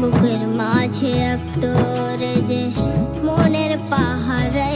বুকের মাঝে এক তোর যে মনের পাহাড়ে